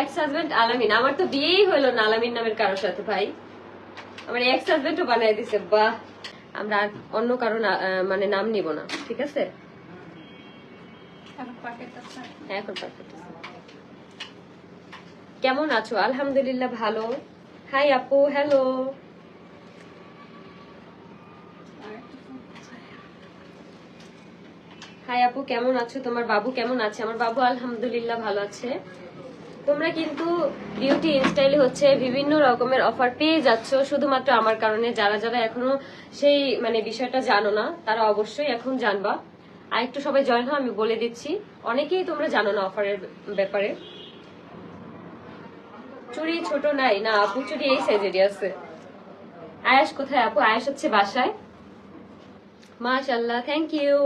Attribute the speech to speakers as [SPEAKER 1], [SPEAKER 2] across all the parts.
[SPEAKER 1] Ex husband আলামিন আমার তো বিয়েই হলো না আলামিন নামের কারোর সাথে ভাই। আমার এক্স হাজবেন্ডও বানাই দিছে বাহ। আমরা আর অন্য কারও মানে নাম নিব না ঠিক আছে?
[SPEAKER 2] এখন
[SPEAKER 1] হ্যাঁ পারফেক্ট কেমন আছো? আলহামদুলিল্লাহ ভালো। হাই আপু হ্যালো? হাই আপু কেমন আছো? তোমার বাবু কেমন আছে? আমার বাবু আলহামদুলিল্লাহ ভালো আছে। তোমরা কিন্তু বিউটি ইনস্টাইলে হচ্ছে বিভিন্ন রকমের অফার পেয়ে যাচ্ছ, শুধুমাত্র আমার কারণে। যারা যারা এখনও সেই মানে বিষয়টা জানো না, তারা অবশ্যই এখন জানবা। আর একটু সবাই জয়েন হও, আমি বলে দিচ্ছি। অনেকেই তোমরা জানো না অফারের ব্যাপারে। চুড়ি ছোট নাই। না, আপু, চুড়ি এই সাইজেরই আছে। আয়াস কোথায় আপু? আয়াস হচ্ছে বাসায়। মাশাল্লাহ থ্যাংক ইউ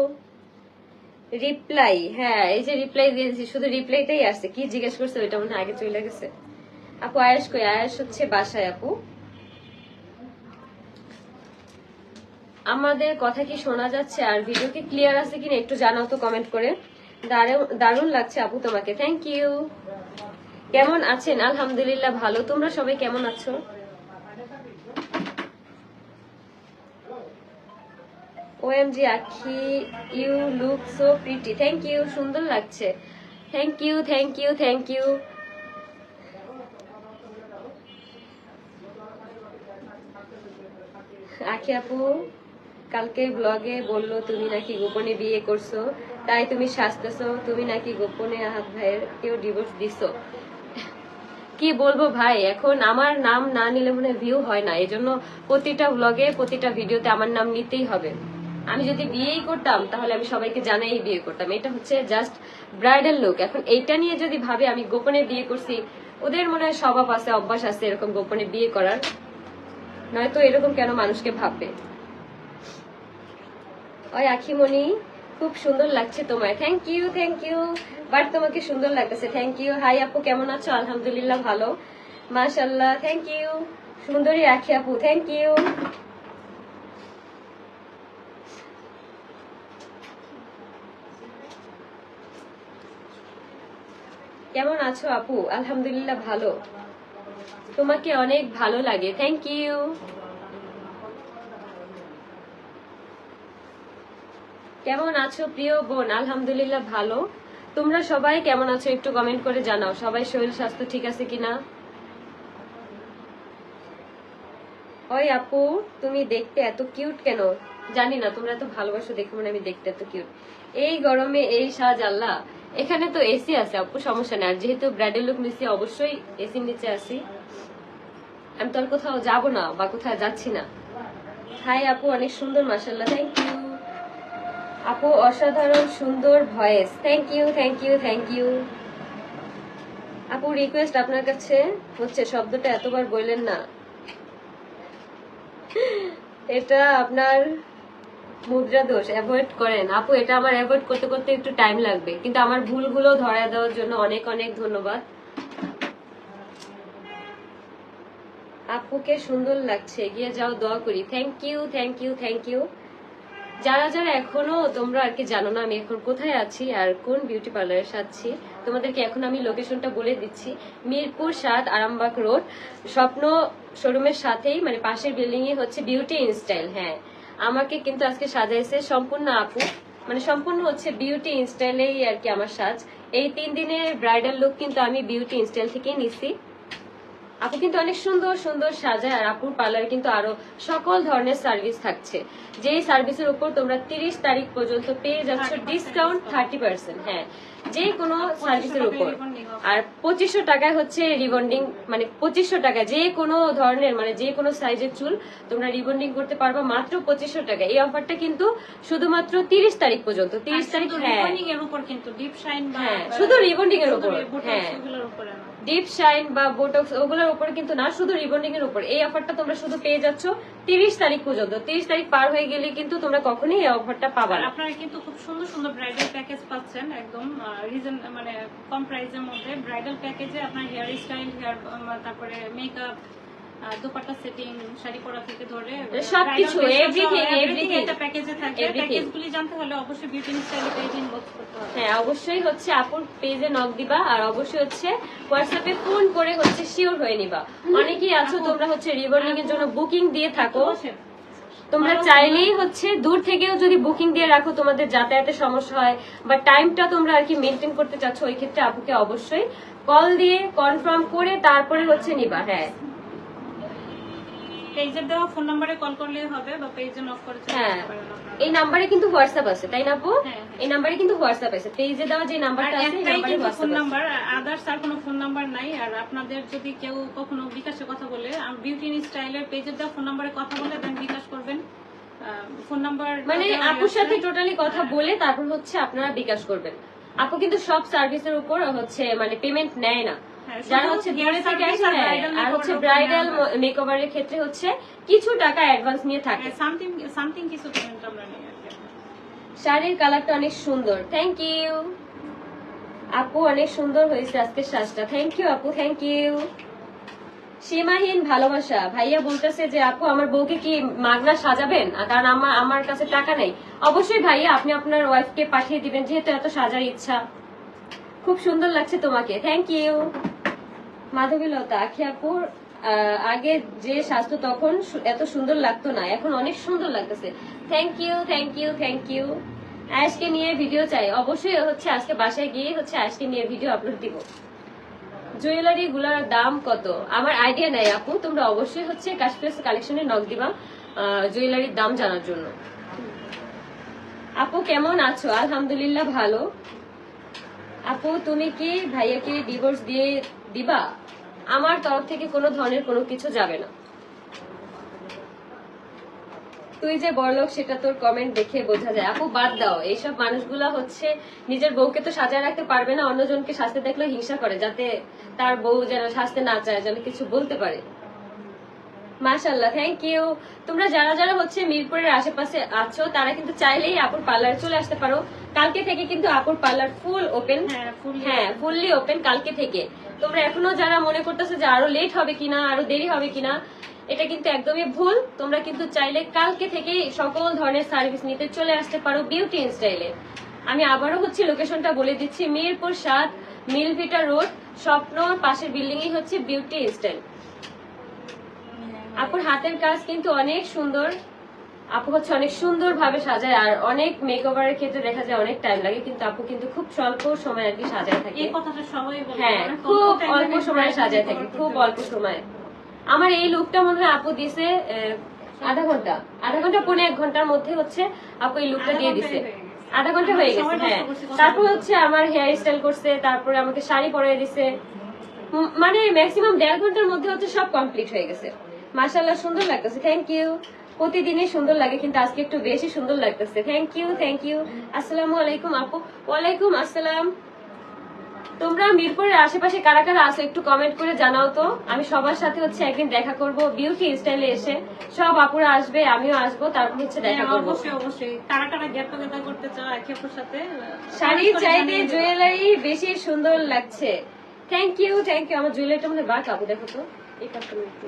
[SPEAKER 1] রিপ্লাই হ্যাঁ এই যে রিপ্লাই দিয়েছি, শুধু রিপ্লাইটাই আসছে। কি জিজ্ঞেস করছে ওইটা মনে আগে চলে গেছে। আপু, আয়াস কই? আয়াস হচ্ছে বাসায়, আপু। আমাদের কথা কি শোনা যাচ্ছে? আর ভিডিও কি ক্লিয়ার আছে কিনা একটু জানাও তো কমেন্ট করে। দারুণ- লাগছে আপু তোমাকে। থ্যাংক ইউ কেমন আছেন? আলহামদুলিল্লাহ, ভালো। তোমরা সবাই কেমন আছো? O M G Akhi, you look so pretty. Thank you সুন্দর লাগছে। Thank you thank you thank you Akhi আপু, কালকে ব্লগে বলল তুমি নাকি গোপনে বিয়ে করছ, তাই তুমি সাজতেছো, তুমি নাকি গোপনে আহাত ভাইয়ের কেউ ডিভোর্স দিছো। কি বলব ভাই, এখন আমার নাম না নিলে মনে ভিউ হয় না, এজন্য প্রতিটা ব্লগে প্রতিটা ভিডিওতে আমার নাম নিতেই হবে। আমি যদি বিয়েই করতাম, তাহলে আমি সবাইকে জানাই বিয়ে করতাম। এটা হচ্ছে জাস্ট ব্রাইডাল লুক এখন এইটা নিয়ে যদি ভাবে, আমি গোপনে বিয়ে করছি, ওদের মনে হয় স্বভাব আছে, অভ্যাস আছে এরকম গোপনে বিয়ে করার। নয়তো এরকম কেন মানুষকে ভাববে? ওই আখিমণি, খুব সুন্দর লাগছে তোমায়। Thank you thank you but তোমাকে সুন্দর লাগতেছে। থ্যাংক ইউ হাই আপু, কেমন আছো? আলহামদুলিল্লাহ ভালো। মাশাল্লাহ থ্যাংক ইউ সুন্দরী আখি আপু থ্যাংক ইউ কেমন আছো আপু? আলহামদুলিল্লাহ ভালো। তোমাকে অনেক ভালো লাগে। থ্যাংক ইউ কেমন আছো প্রিয় বোন? আলহামদুলিল্লাহ ভালো। তোমরা সবাই কেমন আছো একটু কমেন্ট করে জানাও। সবাই শরীর স্বাস্থ্য ঠিক আছে কিনা? ওই আপু, তুমি দেখতে এত কিউট কেন? জানি না, তোমরা এত ভালোবাসো দেখে মনে আমি দেখতে এত কিউট এই গরমে এই সাজ আল্লাহ। এখানে তো এসি আছে, আপু, সমস্যা নেই। আর যেহেতু ব্রাইডাল লুক নিচ্ছি অবশ্যই এসির নিচে আছি। আমি তো আর কোথাও যাব না বা কোথাও যাচ্ছি না। হাই আপু, অনেক সুন্দর মাসাল্লাহ থ্যাংক ইউ আপু, অসাধারণ, সুন্দর voice thank you thank you thank you আপু রিকোয়েস্ট আপনার কাছে হচ্ছে, শব্দটা এতবার বললেন না। এটা আপনার মুদ্রা দোষ অ্যাভয়েড করেন। আপু, এটা আমার অ্যাভয়েড করতে করতে একটু টাইম লাগবে। কিন্তু আমার ভুলগুলো ধরা দেওয়ার জন্য অনেক অনেক ধন্যবাদ। আপুকে সুন্দর লাগছে। এগিয়ে যাও, দোয়া করি। Thank you thank you thank you যারা যারা এখনও তোমরা আর কি জানো না আমি এখন কোথায় আছি আর কোন বিউটি পার্লারে সাজছি, তোমাদেরকে এখন আমি লোকেশনটা বলে দিচ্ছি। মিরপুর সাত আরামবাগ রোড। স্বপ্ন শোরুমের সাথেই মানে পাশের বিল্ডিং এ হচ্ছে বিউটি ইনস্টাইল হ্যাঁ। আমাকে কিন্তু আজকে সাজাইছে সম্পূর্ণ আপু। মানে সম্পূর্ণ হচ্ছে বিউটি ইনস্টাইলেই আর কি আমার সাজ। এই তিন দিনের ব্রাইডাল লুক কিন্তু আমি বিউটি ইনস্টাইল থেকেই নিছি। আপু কিন্তু অনেক সুন্দর সুন্দর সাজায় আর আপুর পার্লারে কিন্তু আরও সকল ধরনের সার্ভিস থাকছে। যেই সার্ভিসের উপর তোমরা তিরিশ তারিখ পর্যন্ত পেয়ে যাচ্ছ
[SPEAKER 2] 30%
[SPEAKER 1] ডিসকাউন্ট থার্টি পার্সেন্ট হ্যাঁ। যে কোনো সার্ভিসের উপর। আর পঁচিশশো টাকায় হচ্ছে রিবন্ডিং মানে পঁচিশশো টাকা যে কোনো ধরনের মানে যে কোনো সাইজের চুল তোমরা রিবন্ডিং করতে পারবা মাত্র পঁচিশশো টাকা এই অফারটা কিন্তু শুধুমাত্র তিরিশ তারিখ পর্যন্ত। তিরিশ তারিখ হ্যাঁ। শুধু rebonding এর উপর, হ্যাঁ। ডিপ শাইন বা বোটক্স ওগুলোর উপর কিন্তু না, শুধু রিবন্ডিং এর উপর। এই অফারটা তোমরা শুধু পেয়ে যাচ্ছ তিরিশ তারিখ পর্যন্ত। তিরিশ তারিখ পার হয়ে গেলে কিন্তু তোমরা কখনোই এই অফারটা পাবা
[SPEAKER 2] আপনারা কিন্তু খুব সুন্দর সুন্দর ব্রাইডাল প্যাকেজ পাচ্ছেন, একদম রিজন মানে কম প্রাইসের মধ্যে। ব্রাইডাল প্যাকেজে আপনার হেয়ার স্টাইল হেয়ার তারপরে মেকআপ দোপাট্টা সেটিং শাড়ি পরা থেকে ধরে
[SPEAKER 1] সবকিছু.
[SPEAKER 2] একটা প্যাকেজে প্যাকেজগুলি জানতে হলে অবশ্যই বিউটি স্টাইলে পেজ ইনবক্স করতে হবে।
[SPEAKER 1] হ্যাঁ অবশ্যই হচ্ছে আপুর পেজে নক দিবা আর অবশ্যই হচ্ছে হোয়াটসঅ্যাপে ফোন করে হচ্ছে শিওর হয়ে নিবা। অনেকেই আছো তোমরা হচ্ছে রিবর্নিং এর জন্য বুকিং দিয়ে থাকো। তোমরা চাইলেই হচ্ছে দূর থেকেও যদি বুকিং দিয়ে রাখো তোমাদের যাতায়াতের সমস্যা হয় বা টাইমটা তোমরা আর কি মেনটেন করতে চাচ্ছ ওই ক্ষেত্রে আপুকে অবশ্যই কল দিয়ে কনফার্ম করে তারপরে হচ্ছে নিবা হ্যাঁ।
[SPEAKER 2] পেজের দেওয়া ফোন নাম্বারে কল করলেই হবে বা পেজে নক করে
[SPEAKER 1] হ্যাঁ। এই নাম্বারে কিন্তু হোয়াটসঅ্যাপ আছে তাই না আপু?
[SPEAKER 2] হ্যাঁ, হ্যাঁ।
[SPEAKER 1] এই নাম্বারে কিন্তু হোয়াটসঅ্যাপ আছে। পেজে দেওয়া যে নাম্বারটা আছে এই নাম্বারে
[SPEAKER 2] ফোন নাম্বার আদার্স আর কোনো ফোন নাম্বার নাই। আর আপনাদের যদি কেউ কখনো বিকাশে কথা বলে বিউটি স্টাইলের পেজের দেওয়া ফোন নাম্বারে কথা বলে দেন বিকাশ করবেন। ফোন নাম্বার
[SPEAKER 1] মানে আপুর সাথে টোটালি কথা বলে তারপর হচ্ছে আপনারা বিকাশ করবেন। আপু কিন্তু সব সার্ভিসের উপর হচ্ছে মানে পেমেন্ট নেয় না।
[SPEAKER 2] হ্যাঁ,
[SPEAKER 1] যারা হচ্ছে
[SPEAKER 2] hair
[SPEAKER 1] থেকে আসে
[SPEAKER 2] আর
[SPEAKER 1] নেয়।
[SPEAKER 2] bridal
[SPEAKER 1] আর হচ্ছে ব্রাইডাল মেকওভারের ক্ষেত্রে হচ্ছে কিছু টাকা অ্যাডভান্স নিয়ে থাকে।
[SPEAKER 2] সামথিং সামথিং কিছু পেমেন্ট আমরা নিই
[SPEAKER 1] শাড়ির কালারটা অনেক সুন্দর। থ্যাংক ইউ আপু অনেক সুন্দর হয়েছে আজকের সাজটা। থ্যাংক ইউ আপু থ্যাংক ইউ সীমাহীন ভালোবাসা। ভাইয়া বলতেছে যে আপু আমার বউকে কি মাগনা সাজাবেন? কারণ আমার আমার কাছে টাকা নেই। অবশ্যই ভাইয়া আপনি আপনার ওয়াইফকে পাঠিয়ে দিবেন যেহেতু এত সাজার ইচ্ছা। খুব সুন্দর লাগছে তোমাকে। থ্যাংক ইউ মাধবীলতা আখি আপুর আগে যে স্বাস্থ্য তখন এত সুন্দর লাগতো না, এখন অনেক সুন্দর লাগতেছে। Thank you thank you thank you আজকে নিয়ে ভিডিও চাই। অবশ্যই হচ্ছে আজকে বাসায় গিয়ে হচ্ছে আজকে নিয়ে ভিডিও আপলোড দিব। জুয়েলারি গুলার দাম কত? আমার আইডিয়া নাই আপু, তোমরা অবশ্যই হচ্ছে কাশ্মীর কালেকশনে নক দিবা জুয়েলারির দাম জানার জন্য। আপু, কেমন আছো? আলহামদুলিল্লাহ ভালো। আপু, তুমি কি ভাইয়াকে ডিভোর্স দিয়ে দিবা? আমার তরফ থেকে কোনো ধরনের কোনো কিছু যাবে না। তুই যে বড়লোক সেটা তোর কমেন্ট দেখে বোঝা যায়। আপু বাদ দাও। এইসব মানুষগুলা হচ্ছে নিজের বউকে তো সাজায় রাখতে পারবে না অন্যজনকে সাজতে দেখলে হিংসা করে যাতে তার বউ যেন সাজতে না চায় যেন কিছু বলতে পারে। মাশাল্লাহ থ্যাংক ইউ তোমরা যারা যারা হচ্ছে মিরপুরের আশেপাশে আছো তারা কিন্তু চাইলেই আপুর পার্লার চলে আসতে পারো। কালকে থেকে কিন্তু আপুর পার্লার ফুল ওপেন
[SPEAKER 2] হ্যাঁ ফুল
[SPEAKER 1] হ্যাঁ ফুললি ওপেন কালকে থেকে। তোমরা এখনও যারা মনে করতেছো যে আরও লেট হবে কিনা আরও দেরি হবে কিনা এটা কিন্তু একদমই ভুল। তোমরা কিন্তু চাইলে কালকে থেকে সকল ধরনের সার্ভিস নিতে চলে আসতে পারো বিউটি স্টাইলে আমি আবারও হচ্ছে লোকেশনটা বলে দিচ্ছি মিরপুর সাত মিলভিটা রোড স্বপ্ন পাশের বিল্ডিং হচ্ছে বিউটি স্টাইল আপুর হাতের কাজ কিন্তু অনেক সুন্দর। আপু হচ্ছে অনেক সুন্দর ভাবে সাজায় আর অনেক মেকওভারের ক্ষেত্রে দেখা যায় অনেক টাইম লাগে কিন্তু আপু কিন্তু খুব স্বল্প সময় আর কি সাজায় থাকে।
[SPEAKER 2] এই কথাটা সবাই বলে
[SPEAKER 1] হ্যাঁ খুব অল্প সময় সাজায় থাকে খুব অল্প সময়। আমার এই লুকটা মনে হয় আপু দিছে আধা ঘণ্টা আধা ঘণ্টা পৌনে এক ঘণ্টার মধ্যে হচ্ছে আপু এই লুকটা দিয়ে দিছে। আধা
[SPEAKER 2] ঘণ্টা
[SPEAKER 1] হয়ে গেছে হ্যাঁ। তারপর হচ্ছে আমার হেয়ার স্টাইল করছে তারপরে আমাকে শাড়ি পরিয়ে দিছে। মানে ম্যাক্সিমাম দেড় ঘণ্টার মধ্যে হচ্ছে সব কমপ্লিট হয়ে গেছে। মাশাল্লাহ সুন্দর লাগতেছে। থ্যাংক ইউ প্রতিদিনই সুন্দর লাগে কিন্তু আজকে একটু বেশি সুন্দর লাগতেছে। থ্যাংক ইউ থ্যাংক ইউ আসসালামু আলাইকুম আপু। ওয়ালাইকুম আসসালাম। তোমরা মিরপুরের আশেপাশে কারা কারা আছো একটু কমেন্ট করে জানাও তো। আমি সবার সাথে হচ্ছে একদিন দেখা করব বিউটি স্টাইলে এসে। সব আপুরা আসবে আমিও আসব তারপর হচ্ছে দেখা
[SPEAKER 2] হ্যাঁ,
[SPEAKER 1] করব।
[SPEAKER 2] অবশ্যই অবশ্যই। কারা কারা গেট টুগেদার করতে চাও একে সাথে
[SPEAKER 1] শাড়ি চাইতে জুয়েলারি বেশি সুন্দর লাগছে। থ্যাংক ইউ থ্যাংক ইউ আমার জুয়েলারিটা মধ্যে বাক আপু দেখো তো। এই কাজটা আমি একটু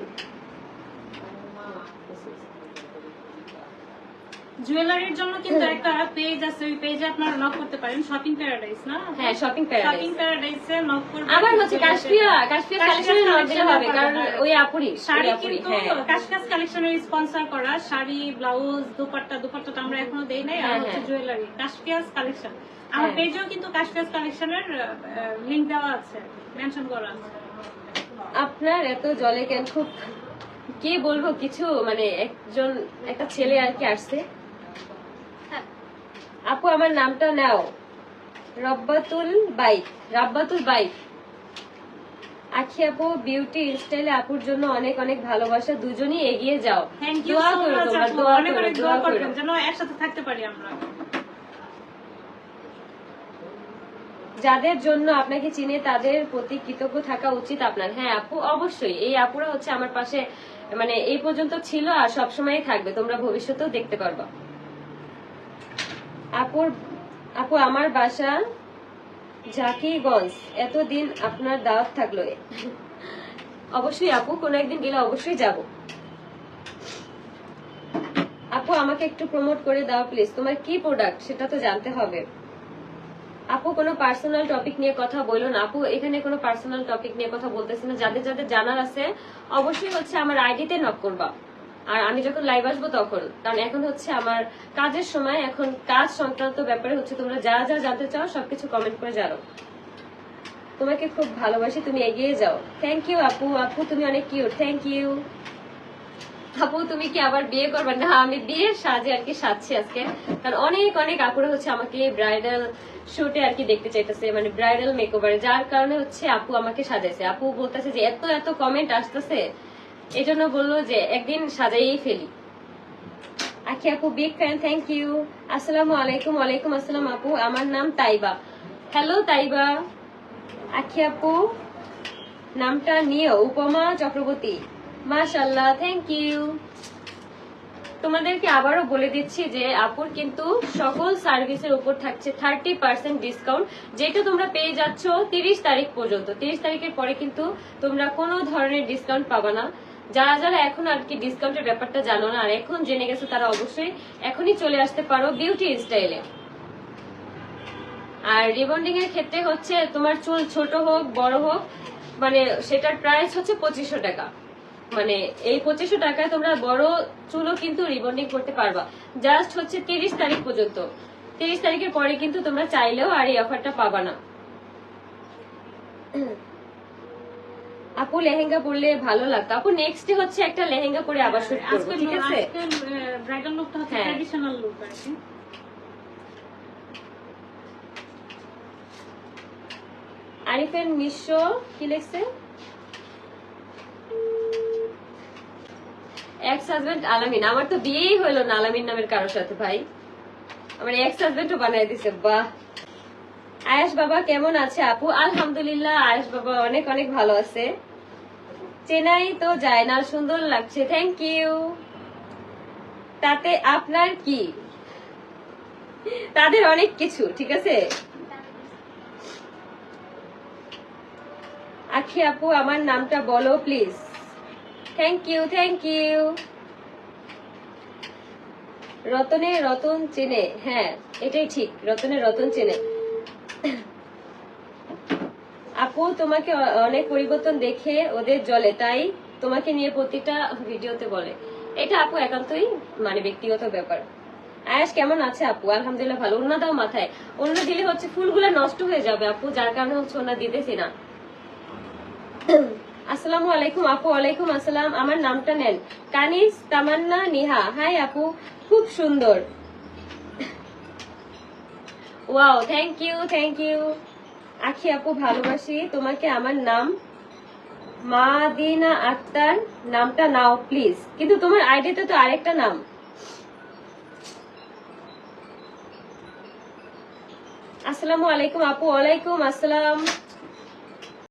[SPEAKER 2] জুয়েলারির জন্য কিন্তু একটা পেজ আছে ওই পেজে আপনারা নক করতে পারেন। শপিং প্যারাডাইস না?
[SPEAKER 1] হ্যাঁ shopping paradise
[SPEAKER 2] shopping
[SPEAKER 1] paradise
[SPEAKER 2] knock করবেন।
[SPEAKER 1] আবার হচ্ছে কাশপিয়া কাশপিয়া কালেকশনে নক দিলে হবে কারণ। ওই আপুরি
[SPEAKER 2] শাড়ি কিন্তু কাশকাস কালেকশনের স্পন্সর করা। শাড়ি ব্লাউজ দুপাট্টা দুপাট্টা তো আমরা এখনও দেই নাই আর
[SPEAKER 1] হ্যাঁ,
[SPEAKER 2] হচ্ছে। জুয়েলারি কাশপিয়াস কালেকশন আমার। পেজেও কিন্তু কাশপিয়াস কালেকশনের লিংক দেওয়া আছে মেনশন করা আছে।
[SPEAKER 1] আপনার এত জলে কেন খুব কি বলব কিছু মানে একজন একটা ছেলে আর কি আসছে। আপু আমার নামটা নাও। রব্বাতুল বাইক রাব্বাতুল বাইক আখি আপু বিউটি স্টাইলে আপুর জন্য অনেক অনেক ভালোবাসা। দুজনই এগিয়ে যাও। দোয়া করো তোমরা দোয়া করো দোয়া করো।
[SPEAKER 2] যেন একসাথে থাকতে পারি আমরা।
[SPEAKER 1] যাদের জন্য আপনাকে চিনে তাদের প্রতি কৃতজ্ঞ থাকা উচিত আপনার। হ্যাঁ আপু অবশ্যই। এই আপুরা হচ্ছে আমার পাশে মানে এই পর্যন্ত ছিল আর সবসময়ই থাকবে। তোমরা ভবিষ্যতেও দেখতে পারবা। আপুর, আপু, আমার বাসা জাকিগঞ্জ। এতদিন আপনার দাওয়াত থাকল। অবশ্যই আপু, কোনো একদিন গেলে অবশ্যই যাব। আপু, আমাকে একটু প্রমোট করে দাও প্লিজ তোমার কি প্রোডাক্ট সেটা তো জানতে হবে। আপু, কোনো পার্সোনাল টপিক নিয়ে কথা বলল না। আপু, এখানে কোনো পার্সোনাল টপিক নিয়ে কথা বলতেছি না। যাদের যাদের জানার আছে, অবশ্যই হচ্ছে আমার আইডিতে নক করবা। আর আমি যখন লাইভ আসব তখন। কারণ এখন হচ্ছে আমার কাজের সময়, এখন কাজ সংক্রান্ত ব্যাপারে হচ্ছে তোমরা যা যা জানতে চাও, সবকিছু কমেন্ট করে জানো। তোমাকে খুব ভালোবাসি, তুমি এগিয়ে যাও। থ্যাংক ইউ আপু। আপু, তুমি অনেক কিউট থ্যাংক ইউ আপু, তুমি কি আবার বিয়ে করবে? না, আমি বিয়ের সাজে আর কি সাজছি আজকে। কারণ অনেক অনেক আপুরা হচ্ছে আমাকে ব্রাইডাল শুটে আর কি দেখতে চাইতেছে মানে ব্রাইডাল মেকওভারে যার কারণে হচ্ছে আপু আমাকে সাজাইছে। আপু বলতেছে যে, এত এত কমেন্ট আসতেছে? এই জন্য বলল যে একদিন সাজাইয়েই ফেলি। আখি আপু বিগ ফ্যান থ্যাংক ইউ আসসালামু আলাইকুম, ওয়ালাইকুম আসসালাম আপু, আমার নাম তাইবা। হ্যালো তাইবা। আখি আপু, নামটা নিও উপমা চক্রবর্তী। মাশাল্লাহ থ্যাংক ইউ তোমাদেরকে আবারও বলে দিচ্ছি যে আপুর কিন্তু সকল সার্ভিসের উপর থাকছে থার্টি পার্সেন্ট ডিসকাউন্ট যেটা তোমরা পেয়ে যাচ্ছ তিরিশ তারিখ পর্যন্ত। তিরিশ তারিখের পরে কিন্তু তোমরা কোনো ধরনের ডিসকাউন্ট পাবা না। যারা যারা এখন আর কি ডিসকাউন্টের ব্যাপারটা জানো না, আর এখন জেনে গেছো তারা অবশ্যই এখনই চলে আসতে পারো বিউটি স্টাইলে আর রিবন্ডিং এর ক্ষেত্রে হচ্ছে তোমার চুল ছোট হোক, বড় হোক মানে সেটার প্রাইস হচ্ছে পঁচিশশো টাকা। মানে এই পঁচিশশো টাকায় তোমরা বড় চুলও কিন্তু রিবন্ডিং করতে পারবা। জাস্ট হচ্ছে তিরিশ তারিখ পর্যন্ত। তিরিশ তারিখের পরে কিন্তু তোমরা চাইলেও আর এই অফারটা পাবা না। আপু লেহেঙ্গা পরলে ভালো লাগতো। আপু নেক্সট হচ্ছে একটা লেহেঙ্গা পরে আবার শুট করব ঠিক আছে?
[SPEAKER 2] ব্রাইডাল লুকটা হচ্ছে। ট্র্যাডিশনাল লুক আর কি।
[SPEAKER 1] আরিফের মিশ্র কি লিখছে? এক্স হাজবেন্ড আলামিন। আমার তো বিয়েই হইল না আলামিন নামের কারোর সাথে ভাই। আমার এক্স হাজবেন্ডও বানাই দিছে বাহ। আয়েশ বাবা কেমন আছে আপু? আলহামদুলিল্লাহ আয়েশ বাবা অনেক অনেক ভালো আছে। চেনাই তো যায় না, সুন্দর লাগছে। থ্যাংক ইউ তাতে আপনার কি? তাদের অনেক কিছু, ঠিক আছে? আখি আপু, আমার নামটা বলো please thank you thank you রতনে রতন চেনে হ্যাঁ এটাই ঠিক, রতনে রতন চেনে। আপু তোমাকে অনেক পরিবর্তন দেখে ওদের জলে তাই তোমাকে নিয়ে প্রতিটা ভিডিওতে বলে। এটা আপু একান্তই মানে ব্যক্তিগত ব্যাপার। আয়াস কেমন আছে আপু? আলহামদুলিল্লাহ ভালো। অন্য দাও মাথায়। অন্য দিলে হচ্ছে ফুলগুলো নষ্ট হয়ে যাবে আপু যার কারণে হচ্ছে ওনা দিতেছি না। আসসালামু আলাইকুম আপু ওয়ালাইকুম আসসালাম। আমার নামটা নেন কানিস তামান্না নিহা। হাই আপু খুব সুন্দর। Wow thank you thank you Akhi আপু ভালোবাসি, তোমাকে আমার নাম মাদিনা আক্তার, নামটা নাও প্লিজ। কিন্তু তোমার আইডিতে তো আরেকটা নাম। আসসালামু আলাইকুম আপু, ওয়ালাইকুম আসসালাম।